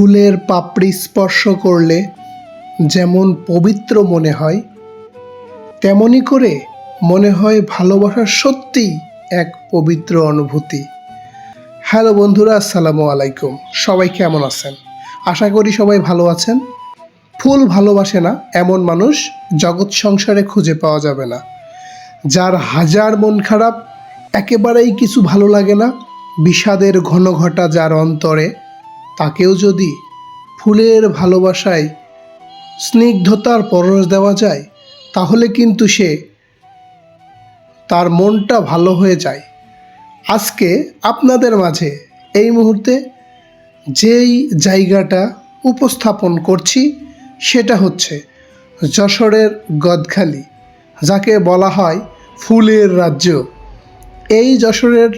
ফুলের পাপড়ি স্পর্শ করলে যেমন পবিত্র মনে হয়, তেমনি করে মনে হয় ভালোবাসা সত্যিই এক পবিত্র অনুভূতি। হ্যালো বন্ধুরা, আসসালামু আলাইকুম। সবাই কেমন আছেন? আশা করি সবাই ভালো আছেন। ফুল ভালোবাসে না এমন মানুষ জগৎ সংসারে খুঁজে পাওয়া যাবে না। যার হাজার মন খারাপ, একেবারেই কিছু ভালো লাগে না। বিষাদের ঘন ঘটা যার অন্তরে তাকেও যদি ফুলের ভালোবাসায় স্নিগ্ধতার পরশ দেওয়া যায়, তাহলে কিন্তু সে তার মনটা ভালো হয়ে যায়। আজকে আপনাদের মাঝে এই মুহূর্তে যেই জায়গাটা উপস্থাপন করছি, সেটা হচ্ছে যশোরের গদখালি, যাকে বলা হয় ফুলের রাজ্য। এই যশোরের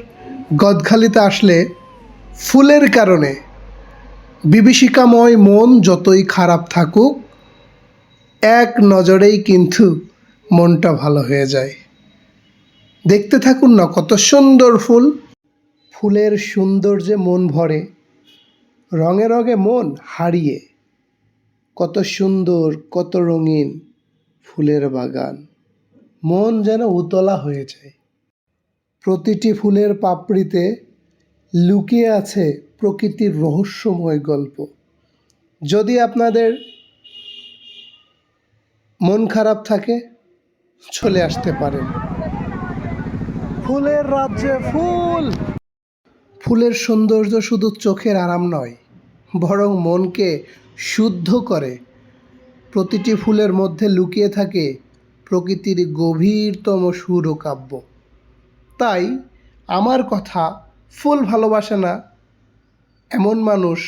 গদখালিতে আসলে ফুলের কারণে বিভীষিকাময় মন যতই খারাপ থাকুক, এক নজরেই কিন্তু মনটা ভালো হয়ে যায়। দেখতে থাকুন না কত সুন্দর ফুল। ফুলের সৌন্দর্যে মন ভরে, রঙে রঙে মন হারিয়ে। কত সুন্দর, কত রঙিন ফুলের বাগান। মন যেন উতলা হয়ে যায়। প্রতিটি ফুলের পাপড়িতে লুকিয়ে আছে প্রকৃতির রহস্যময় গল্প। যদি আপনাদের মন খারাপ থাকে, চলে আসতে পারেন। ফুলের রাজ্যে ফুল! ফুলের সৌন্দর্য শুধু চোখের আরাম নয়, বরং মনকে শুদ্ধ করে। প্রতিটি ফুলের মধ্যে লুকিয়ে থাকে প্রকৃতির গভীরতম সুর ও কাব্য তাই আমার কথা, ফুল ভালোবাসে না এমন মানুষ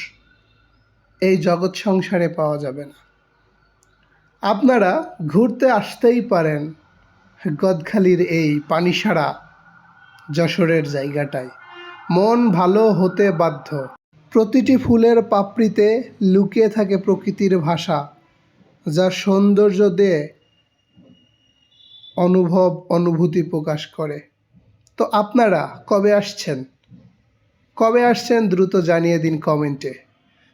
এই জগৎ সংসারে পাওয়া যাবে না। আপনারা ঘুরতে আসতেই পারেন গদখালির এই পানিসারা যশোরের জায়গাটায়। মন ভালো হতে বাধ্য। প্রতিটি ফুলের পাপড়িতে লুকিয়ে থাকে প্রকৃতির ভাষা যা সৌন্দর্য দিয়ে অনুভব, অনুভূতি প্রকাশ করে। তো আপনারা কবে আসছেন? কবে আসছেন দ্রুত জানিয়ে দিন কমেন্টে।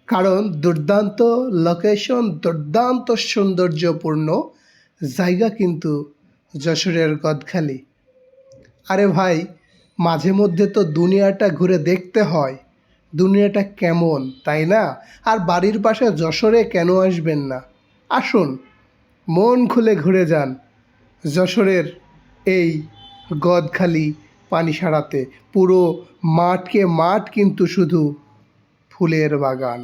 কারণ দুর্দান্ত লোকেশন দুর্দান্ত সৌন্দর্যপূর্ণ জায়গা কিন্তু যশোরের গদখালি। আরে ভাই, মাঝে মধ্যে তো দুনিয়াটা ঘুরে দেখতে হয়। দুনিয়াটা কেমন, তাই না? আর বাড়ির পাশে যশোরে কেন আসবেন না? আসুন, মন খুলে ঘুরে যান। যশোরের এই গদখালি পানি সারাতে। পুরো মাঠকে মাঠ কিন্তু শুধু ফুলের বাগান।